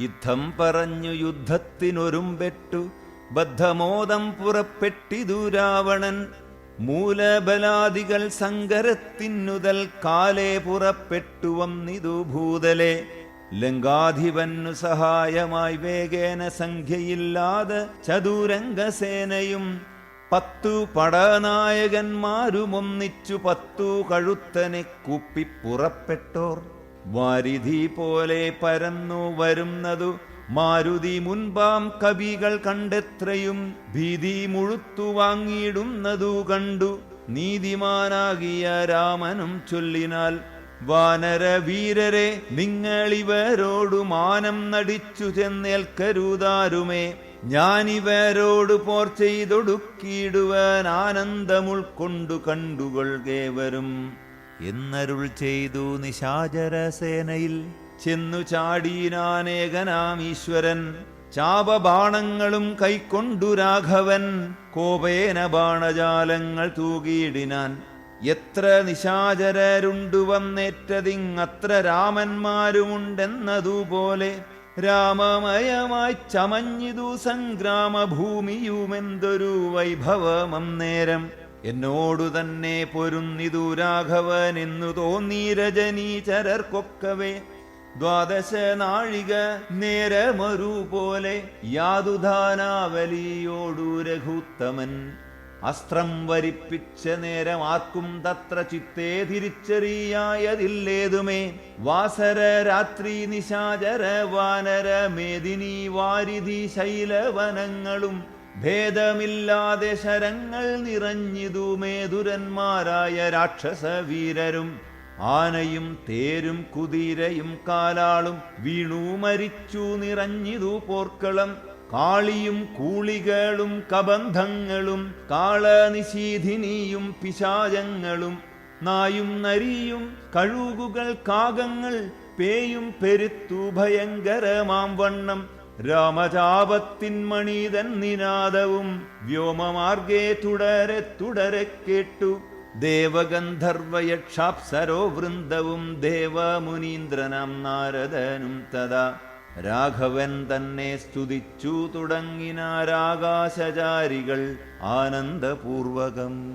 യുദ്ധം പറഞ്ഞു യുദ്ധത്തിനൊരുമ്പെട്ടു. ബദ്ധമോദം പുറപ്പെട്ടിതു രാവണൻ. മൂലബലാദികൾ സങ്കരത്തിനുതൽ കാലേ പുറപ്പെട്ടു വന്നിതു ഭൂതലെ. ലങ്കാധിപന്നു സഹായമായി വേഗേന സംഖ്യയില്ലാതെ ചതുരംഗസേനയും പത്തു പടനായകന്മാരും ഒന്നിച്ചു പത്തു കഴുത്തനെ കുപ്പി പുറപ്പെട്ടോർ. വാരിധി പോലെ പരന്നു വരുന്നതു മാരുതി മുൻപാം കവികൾ കണ്ടെത്രയും ഭീതി മുഴുത്തു വാങ്ങിയിടുന്നതു കണ്ടു നീതിമാനാകിയ രാമനും ചൊല്ലിനാൽ വാനര വീരരെ നിങ്ങളിവരോടു മാനം നടിച്ചു ചെന്നേൽക്കരുതാരുമേ. ഞാനിവരോട് പോർ ചെയ്തൊടുക്കിയിടുവാൻ ആനന്ദമുൾക്കൊണ്ടു കണ്ടുകൊള്ളുകേവരും. എന്നരുൾ ചെയ്തു നിശാചരസേനയിൽ ചെന്നു ചാടീനാനേകനാം ഈശ്വരൻ. ചാപബാണങ്ങളും കൈക്കൊണ്ടു രാഘവൻ. കോപേന ബാണജാലങ്ങൾ തൂകിയിടിനാൻ. എത്ര നിശാചരരുണ്ടു വന്നേറ്റതിങ്ങത്ര രാമന്മാരുമുണ്ടെന്നതുപോലെ രാമമയമായി ചമഞ്ഞിതു സംഗ്രാമഭൂമിയുമെന്തൊരു വൈഭവമം നേരം എന്നോടു തന്നെ പൊരുന്നിതു രാഘവൻ എന്നു തോന്നി രജനീചരർക്കൊക്കവേ ദ്വാദശ നാഴിക നേരമൊരു പോലെ യാതുധാനാവലിയോടു രഘുത്തമൻ. അസ്ത്രം വരിപ്പിച്ച നേരം ആർക്കും തത്ര ചിത്തേ തിരിച്ചറിയായതില്ലേതുമേ. വാസര രാത്രി നിശാചര വാനര മേദിനി വാരിധി ശൈലവനങ്ങളും ഭേദമില്ലാതെ ശരങ്ങൾ നിറഞ്ഞിതു മേധുരന്മാരായ രാക്ഷസ വീരരും ആനയും തേരും കുതിരയും കാലാളും വീണു മരിച്ചു നിറഞ്ഞിതു പോർക്കളം. കാളിയും കൂളികളും കബന്ധങ്ങളും കാളനിശീധിനിയും പിശാചങ്ങളും. നായും നരിയും കഴുകുകൾ കാകങ്ങൾ പേയും പെരുത്തു ഭയങ്കരമാം വണ്ണം. രാമചാപത്തിൻ മണീതൻ നിനാദവും വ്യോമമാർഗേ തുടരെ തുടരെ കേട്ടു. ദേവഗന്ധർവയക്ഷാപ്സരോ വൃന്ദവും ദേവമുനീന്ദ്രനാം നാരദനും തഥാ. രാഘവൻ തന്നെ സ്തുതിച്ചു തുടങ്ങിനാരാകാശചാരികൾ ആനന്ദപൂർവകം.